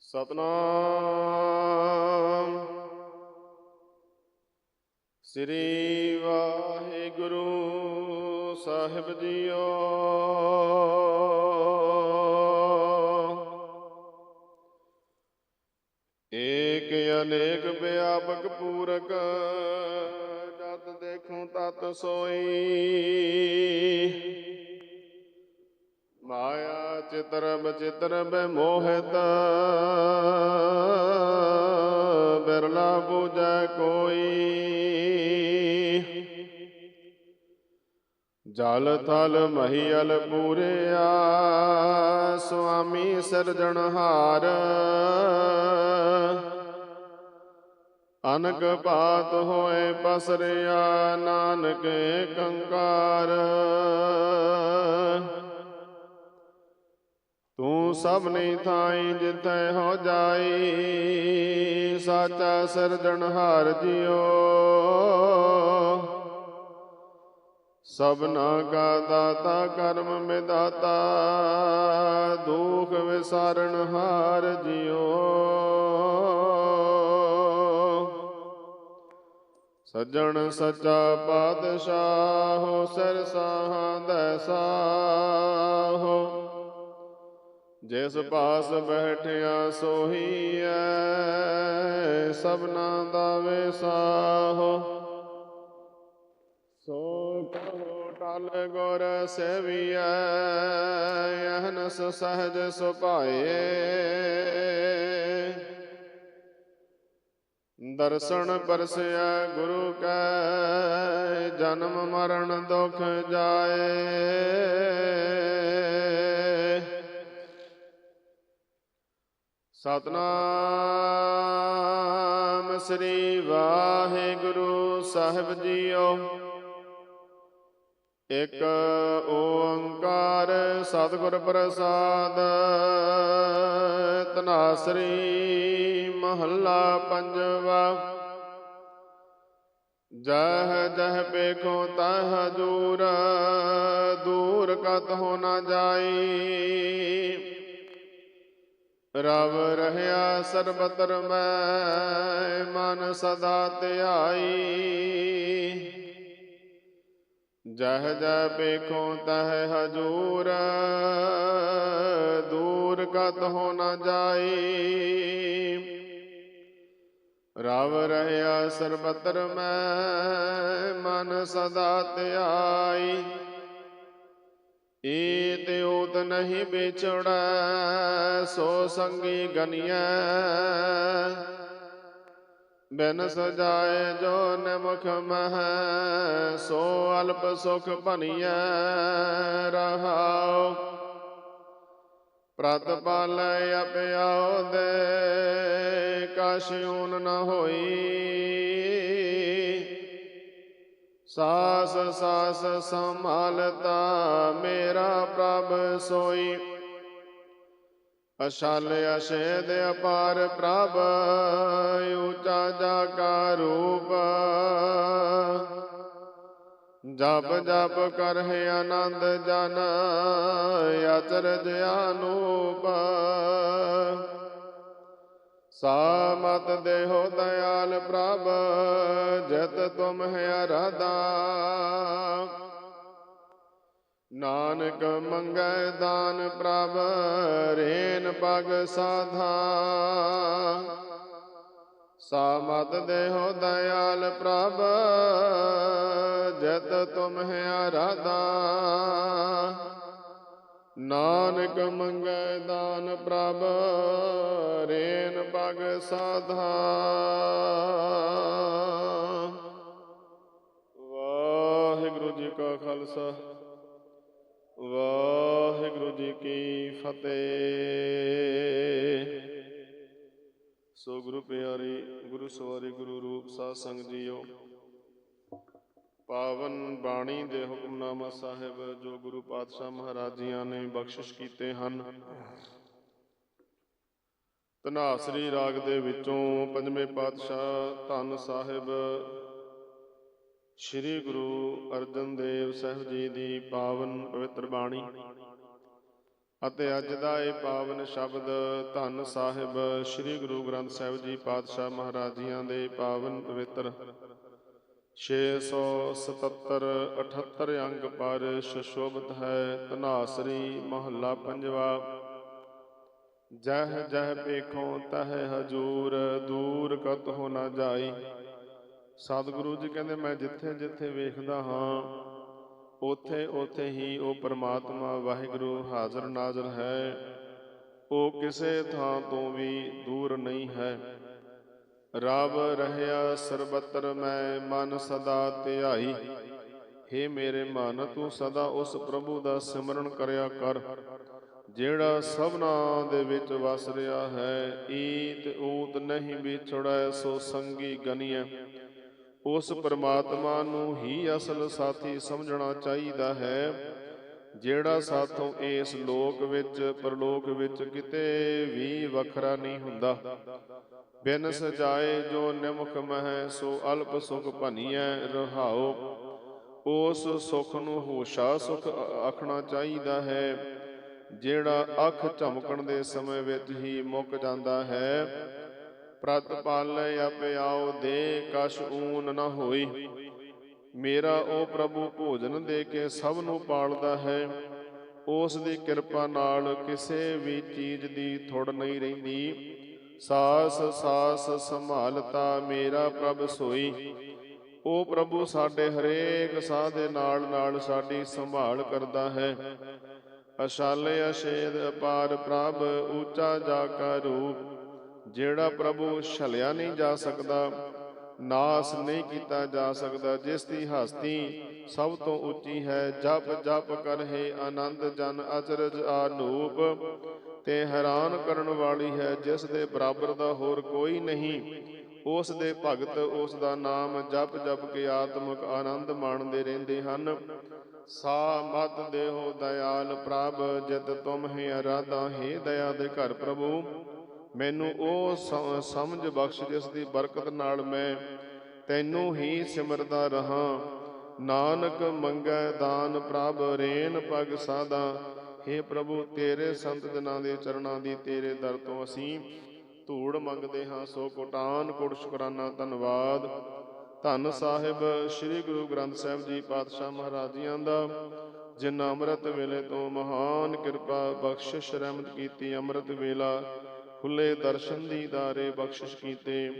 ਸਤਨਾਮ। ਸ੍ਰੀ ਵਾਹਿਗੁਰੂ ਸਾਹਿਬ ਜੀਓ। ਏਕ ਅਨੇਕ ਵਿਆਪਕ ਪੂਰਕ ਜਤ ਦੇਖੂੰ ਤਤ ਸੋਈ। ਮਾਇਆ ਚਿਤਰ ਬਚਿਤਰ ਮੋਹਿਤ ਬਿਰਲਾ ਬੂਝੈ ਕੋਈ। ਜਲ ਥਲ ਮਹੀਲ ਪੂਰਿਆ, ਸੁਆਮੀ ਸਿਰਜਣਹਾਰ ਅਨਕ ਪਾਤ ਹੋਏ ਪਸਰਿਆ, ਨਾਨਕ ਕੰਕਾਰ। ਤੂੰ ਸਭ ਨਹੀਂ ਥਾਈ ਜਿੱਥੈ ਹੋ ਜਾਈ, ਸਾਚਾ ਸਿਰਜਣਹਾਰ ਜੀਓ। ਸਭਨਾ ਕਾ ਦਾਤਾ, ਕਰਮ ਮਿਦਾਤਾ, ਦੁਖ ਵਿਸਾਰਨ ਹਾਰ ਜਿਓ। ਸੱਜਣ ਸੱਚਾ ਪਾਤਸ਼ਾਹ ਸਰਸਾਹਾਂ ਦਾ ਸਾਹੋ। ਜਿਸ ਪਾਸ ਬੈਠਿਆ ਸੋਹੀ ਐ, ਸਭਨਾ ਦਾ ਵਿਸਾਹੋ। ਸੋ ਕਹੋ ਟਲ ਗੁਰ ਸੇਵੀਐ, ਅਹਨਸ ਸਹਜ ਸੁਭਾਏ। ਦਰਸ਼ਨ ਪਰਸਿਆ ਗੁਰੂ ਕੈ, ਜਨਮ ਮਰਨ ਦੁਖ ਜਾਏ। ਸਤਨਾਮ ਸ੍ਰੀ ਵਾਹਿਗੁਰੂ ਸਾਹਿਬ ਜੀਓ। ਇਕ ਓੰਕਾਰ ਸਤਿਗੁਰ ਪ੍ਰਸਾਦ ਤਨਾਸਰੀ ਮਹੱਲਾ ਪੰਜਵਾ। ਜਹ ਜਹ ਪੇਖੋ ਤਹ ਦੂਰ ਦੂਰ ਕਤ ਹੋ ਨਾ ਜਾਈ। ਰਵ ਰਹਿਆ ਸਰਬਤਰ ਮੈਂ, ਮਨ ਸਦਾ ਧਿਆਈ। ਜਹ ਜਹ ਵੇਖੋ ਤਹ ਹਜੂਰ, ਦੂਰ ਕਤ ਹੋ ਨਾ ਜਾਈ। ਰਵ ਰਹਿਆ ਸਰਬਤਰ ਮੈਂ, ਮਨ ਸਦਾ ਧਿਆਈ। ਏਤ ਓਤ ਨਹੀਂ ਵਿਛੜੈ, ਸੋ ਸੰਗੀ ਗਨੀਐ। ਬਿਨ ਸਜਾਏ ਜੋ ਨਿਮਖ ਮਹ, ਸੋ ਅਲਪ ਸੁਖ ਭਨੀਐ, ਰਹਾਉ। ਪ੍ਰਤ ਪਾਲੈ ਅਪਿਆਉ ਦੇ ਕਛੂਨ ਨ ਹੋਈ। ਸਾਸ ਸਾਸ ਸੰਭਾਲਤਾ ਮੇਰਾ ਪ੍ਰਭ ਸੋਈ। ਅਸ਼ਾਲ ਅਸ਼ੇਦ ਅਪਾਰ ਪ੍ਰਭ ਊਚਾ ਜਾ ਕਾ ਰੂਪ। ਜਪ ਜਪ ਕਰਹਿ ਆਨੰਦ ਜਨ, ਅਚਰਜ ਅਨੂਪ। ਸਾਮਤ ਦੇਹੋ ਦਇਆਲ ਪ੍ਰਭ, ਜਤ ਤੁਮ ਹੈ ਅਰਾਧਾ। ਨਾਨਕ ਮੰਗੈ ਦਾਨ ਪ੍ਰਭ, ਰੇਨ ਪਗ ਸਾਧਾ। ਸਾਮਤ ਦੇਹੋ ਦਇਆਲ ਪ੍ਰਭ, ਜਤ ਤੁਮ ਹੈ ਅਰਾਧਾ। ਨਾਨਕ ਮੰਗੈ ਦਾਨ ਪ੍ਰਭ, ਰੇਨ ਪਗ ਸਾਧਾ। ਵਾਹਿਗੁਰੂ ਜੀ ਕਾ ਖਾਲਸਾ, ਵਾਹਿਗੁਰੂ ਜੀ ਕੀ ਫਤਿਹ। ਸੋ ਗੁਰੂ ਪਿਆਰੇ, ਗੁਰੂ ਸਵਾਰੇ, ਗੁਰੂ ਰੂਪ ਸਾਧ ਸੰਗ ਜੀਓ। ਪਾਵਨ ਬਾਣੀ ਦੇ ਹੁਕਮਨਾਮਾ ਸਾਹਿਬ ਜੋ ਗੁਰੂ ਪਾਤਸ਼ਾਹ ਮਹਾਰਾਜੀਆਂ ਨੇ ਬਖਸ਼ਿਸ਼ ਕੀਤੇ ਹਨ। ਧਨਾਸਰੀ ਰਾਗ ਦੇ ਵਿੱਚੋਂ ਪੰਜਵੇਂ ਪਾਤਸ਼ਾਹ ਧੰਨ ਸਾਹਿਬ ਸ੍ਰੀ ਗੁਰੂ ਅਰਜਨ ਦੇਵ ਸਾਹਿਬ ਜੀ ਦੀ ਪਾਵਨ ਪਵਿੱਤਰ ਬਾਣੀ ਅਤੇ ਅੱਜ ਦਾ ਇਹ ਪਾਵਨ ਸ਼ਬਦ ਧੰਨ ਸਾਹਿਬ ਸ੍ਰੀ ਗੁਰੂ ਗ੍ਰੰਥ ਸਾਹਿਬ ਜੀ ਪਾਤਸ਼ਾਹ ਮਹਾਰਾਜੀਆਂ ਦੇ ਪਾਵਨ ਪਵਿੱਤਰ 677 78 ਅੰਗ ਪਰ ਸ਼ੋਭਤ ਹੈ ਧਨਾਸਰੀ ਮਹੱਲਾ ਪੰਜਵਾ। ਜਹ ਜਹ ਪੇਖੋਂ ਤਹ ਹਜੂਰ, ਦੂਰ ਕਤ ਹੋ ਨਾ ਜਾਈ। ਸਤਿਗੁਰੂ ਜੀ ਕਹਿੰਦੇ, ਮੈਂ ਜਿੱਥੇ ਜਿੱਥੇ ਵੇਖਦਾ ਹਾਂ, ਉਥੇ ਉਥੇ ਹੀ ਉਹ ਪਰਮਾਤਮਾ ਵਾਹਿਗੁਰੂ ਹਾਜ਼ਰ ਨਾਜ਼ਰ ਹੈ। ਉਹ ਕਿਸੇ ਥਾਂ ਤੋਂ ਵੀ ਦੂਰ ਨਹੀਂ ਹੈ। ਰਬ ਰਹਿਆ ਸਰਬਤਰ ਮੈਂ ਮਨ ਸਦਾ ਧਿਆਈ। ਹੇ ਮੇਰੇ ਮਨ, ਤੂੰ ਸਦਾ ਉਸ ਪ੍ਰਭੂ ਦਾ ਸਿਮਰਨ ਕਰਿਆ ਕਰ। ਜਿਹੜਾ ਸਭਨਾ ਦੇ ਵਿੱਚ ਵਸ ਰਿਹਾ ਹੈ, ਈਤ ਊਤ ਨਹੀਂ ਵਿਛੜੈ ਸੋ ਸੰਗੀ ਗਨੀਐ। ਉਸ ਪਰਮਾਤਮਾ ਨੂੰ ਹੀ ਅਸਲ ਸਾਥੀ ਸਮਝਣਾ ਚਾਹੀਦਾ ਹੈ। ਜਿਹੜਾ ਸਾਥੋਂ ਇਸ ਲੋਕ ਵਿੱਚ, ਪਰਲੋਕ ਵਿੱਚ ਕਿਤੇ ਵੀ ਵੱਖਰਾ ਨਹੀਂ ਹੁੰਦਾ। ਬਿਨ ਸਜਾਏ ਜੋ ਨਿਮਖ ਮਹਿ, ਸੋ ਅਲਪ ਸੁਖ ਭਨੀਐ ਰਹਾਓ ਉਸ ਸੁਖ ਨੂੰ ਹੋਸ਼ਾ ਸੁਖ ਆਖਣਾ ਚਾਹੀਦਾ ਹੈ, ਜਿਹੜਾ ਅੱਖ ਝਮਕਣ ਦੇ ਸਮੇਂ ਵਿੱਚ ਹੀ ਮੁੱਕ ਜਾਂਦਾ ਹੈ। ਪ੍ਰਤ ਪਾਲੈ ਆਪੇ ਆਓ ਦੇ ਕਛ ਊਨ ਨਾ ਹੋਈ। ਮੇਰਾ ਉਹ ਪ੍ਰਭੂ ਭੋਜਨ ਦੇ ਕੇ ਸਭ ਨੂੰ ਪਾਲਦਾ ਹੈ। ਉਸ ਦੀ ਕਿਰਪਾ ਨਾਲ ਕਿਸੇ ਵੀ ਚੀਜ਼ ਦੀ ਥੁੜ ਨਹੀਂ ਰਹਿੰਦੀ। ਸਾਸ ਸਾਸ, ਸੰਭਾਲਤਾ ਮੇਰਾ ਪ੍ਰਭ ਸੋਈ। ਉਹ ਪ੍ਰਭੂ ਸਾਡੇ ਹਰੇਕ ਸਾਹ ਦੇ ਨਾਲ ਨਾਲ ਸਾਡੀ ਸੰਭਾਲ ਕਰਦਾ ਹੈ। ਅਸ਼ਾਲੇ ਅਸ਼ੇਦ ਅਪਾਰ ਪ੍ਰਭ ਉੱਚਾ ਜਾ ਕਾ ਰੂਪ, ਜਿਹੜਾ ਪ੍ਰਭੂ ਛਲਿਆ ਨਹੀਂ ਜਾ ਸਕਦਾ। ਨਾਸ ਨਹੀਂ ਕੀਤਾ ਜਾ ਸਕਦਾ, ਜਿਸ ਦੀ ਹਸਤੀ ਸਭ ਤੋਂ ਉੱਚੀ ਹੈ। ਜਪ ਜਪ ਕਰਹਿ ਆਨੰਦ, ਜਨ ਅਚਰਜ ਆਨੂਪ, ਤੇ ਹੈਰਾਨ ਕਰਨ ਵਾਲੀ ਹੈ, ਜਿਸ ਦੇ ਬਰਾਬਰ ਦਾ ਹੋਰ ਕੋਈ ਨਹੀਂ। ਉਸ ਦੇ ਭਗਤ, ਉਸ ਦਾ ਨਾਮ ਜਪ ਜਪ ਕੇ ਆਤਮਿਕ ਆਨੰਦ ਮਾਣਦੇ ਰਹਿੰਦੇ ਹਨ। ਸਾ ਮਤ ਦੇਹੋ, ਦਇਆਲ ਪ੍ਰਭ ਜਦ ਤੁਮ ਹੈ ਅਰਾਧਾ ਹੈ, ਦਇਆ ਦੇ ਘਰ ਪ੍ਰਭੂ। ਮੈਨੂੰ ਉਹ ਸਮਝ ਬਖਸ਼ ਜਿਸ ਦੀ ਬਰਕਤ ਨਾਲ ਮੈਂ ਤੈਨੂੰ ਹੀ ਸਿਮਰਦਾ ਰਹਾ। ਨਾਨਕ ਮੰਗੈ ਦਾਨ ਪ੍ਰਭ, ਰੇਨ ਪਗ ਸਾਦਾ हे ਪ੍ਰਭੂ, ਤੇਰੇ ਸੰਤ ਦਿਨਾਂ ਦੇ ਚਰਨਾਂ ਦੀ ਤੇਰੇ ਦਰ ਤੋਂ ਅਸੀਂ ਧੂੜ ਮੰਗਦੇ ਹਾਂ। ਸੋ ਕੋਟਾਨ ਕੋਟ ਸ਼ੁਕਰਾਨਾ, ਧੰਨਵਾਦ। ਧੰਨ ਸਾਹਿਬ, ਸ੍ਰੀ ਗੁਰੂ ਗ੍ਰੰਥ ਸਾਹਿਬ ਜੀ ਪਾਤਸ਼ਾਹ ਮਹਾਰਾਜ ਜੀਆਂ ਦਾ ਜਿਨ੍ਹਾਂ ਅੰਮ੍ਰਿਤ ਵੇਲੇ ਤੋਂ ਮਹਾਨ ਕਿਰਪਾ ਬਖਸ਼ਿਸ਼ ਰਹਿਮਤ ਕੀਤੀ, ਅੰਮ੍ਰਿਤ ਵੇਲਾ ਖੁੱਲੇ ਦਰਸ਼ਨ ਦੀਦਾਰੇ ਬਖਸ਼ਿਸ਼ ਕੀਤੇ।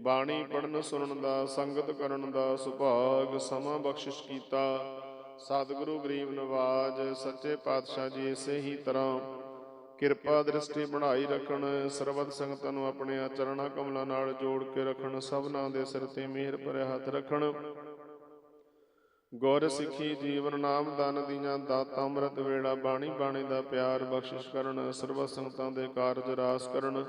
ਬਾਣੀ ਪੜਨ ਸੁਣਨ ਦਾ, ਸੰਗਤ ਕਰਨ ਦਾ ਸੁਭਾਗ ਸਮਾਂ ਬਖਸ਼ਿਸ਼ ਕੀਤਾ। ਸਤਿਗੁਰੂ ਗਰੀਬ ਨਵਾਜ, ਸੱਚੇ ਪਾਤਸ਼ਾਹ ਜੀ ਇਸੇ ਹੀ ਤਰ੍ਹਾਂ। ਕਿਰਪਾ ਦ੍ਰਿਸ਼ਟੀ ਬਣਾਈ ਰੱਖਣ, ਸਰਬਤ ਸੰਗਤਾਂ ਨੂੰ ਆਪਣੇ ਚਰਣਾ ਕਮਲਾਂ ਨਾਲ ਜੋੜ ਕੇ ਰੱਖਣ, ਸਭਨਾਂ ਦੇ ਸਿਰ ਤੇ ਮਿਹਰ ਭਰਿਆ ਹੱਥ ਰੱਖਣ। ਗੁਰ ਸਿੱਖੀ ਜੀਵਨ ਨਾਮ ਦਾਨ ਦੀਆਂ ਦਾਤਾ ਅੰਮ੍ਰਿਤ ਵੇਲਾ ਬਾਣੀ ਬਾਣੀ ਦਾ ਪਿਆਰ ਬਖਸ਼ਿਸ਼ ਕਰਨ ਸਰਬਤ ਸੰਗਤਾਂ ਦੇ ਕਾਰਜ ਰਾਸ ਕਰਨ।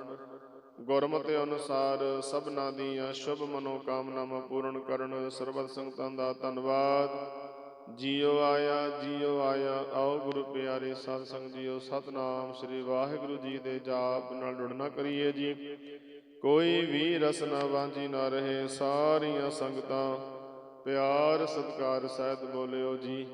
ਗੁਰਮਤਿ ਅਨੁਸਾਰ ਸਭਨਾਂ ਦੀਆਂ ਸ਼ੁਭ ਮਨੋ ਕਾਮਨਾਵਾਂ ਪੂਰਨ ਕਰਨ ਸਰਬਤ ਸੰਗਤਾਂ ਦਾ ਧੰਨਵਾਦ। ਜੀਓ ਆਇਆ ਜੀਓ ਆਇਆ, ਆਓ ਗੁਰੂ ਪਿਆਰੇ ਸਤ ਸੰਗ ਜੀਓ, ਸਤਨਾਮ ਸ੍ਰੀ ਵਾਹਿਗੁਰੂ ਜੀ ਦੇ ਜਾਪ ਨਾਲ ਜੁੜਨਾ ਕਰੀਏ ਜੀ। ਕੋਈ ਵੀ ਰਸਨਾ ਵਾਂਝੀ ਨਾ ਰਹੇ ਸਾਰੀਆਂ ਸੰਗਤਾਂ। ਪਿਆਰ ਸਤਕਾਰ ਸਹਿਤ ਬੋਲਿਓ ਜੀ।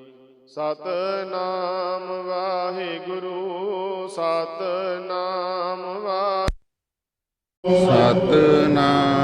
ਸਤਨਾਮ ਵਾਹਿਗੁਰੂ ਸਤਨਾਮ ਵਾਹਿਗੁਰੂ ਸਤਨਾਮ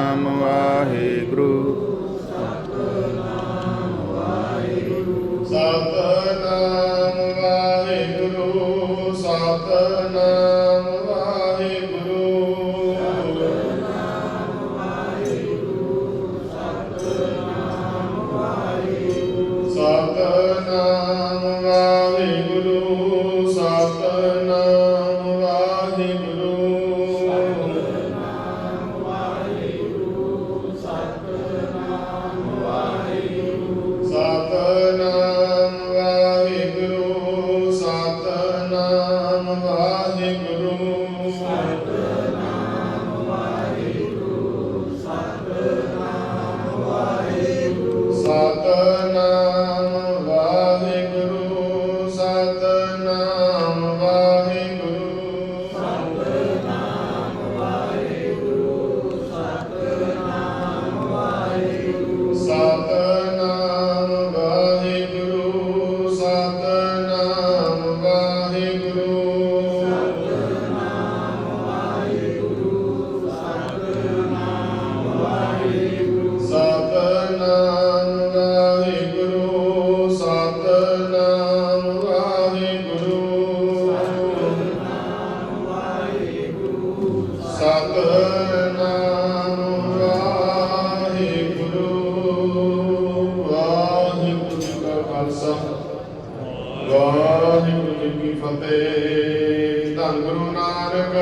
ਵਾਹਿਗੁਰੂ ਜੀ ਕੀ ਫਤਿਹ। ਧੰਨ ਗੁਰੂ ਨਾਨਕ।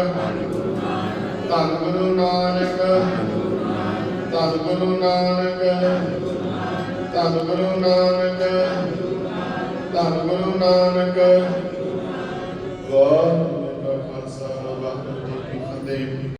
ਧੰਨ ਗੁਰੂ ਨਾਨਕ। ਧੰਨ ਗੁਰੂ ਨਾਨਕ। ਧੰਨ ਗੁਰੂ ਨਾਨਕ। ਧੰਨ ਗੁਰੂ ਨਾਨਕ। ਵਾਹਿਗੁਰੂ ਜੀ ਖਾਲਸਾ, ਵਾਹਿਗੁਰੂ ਜੀ ਕੀ ਫਤਿਹ।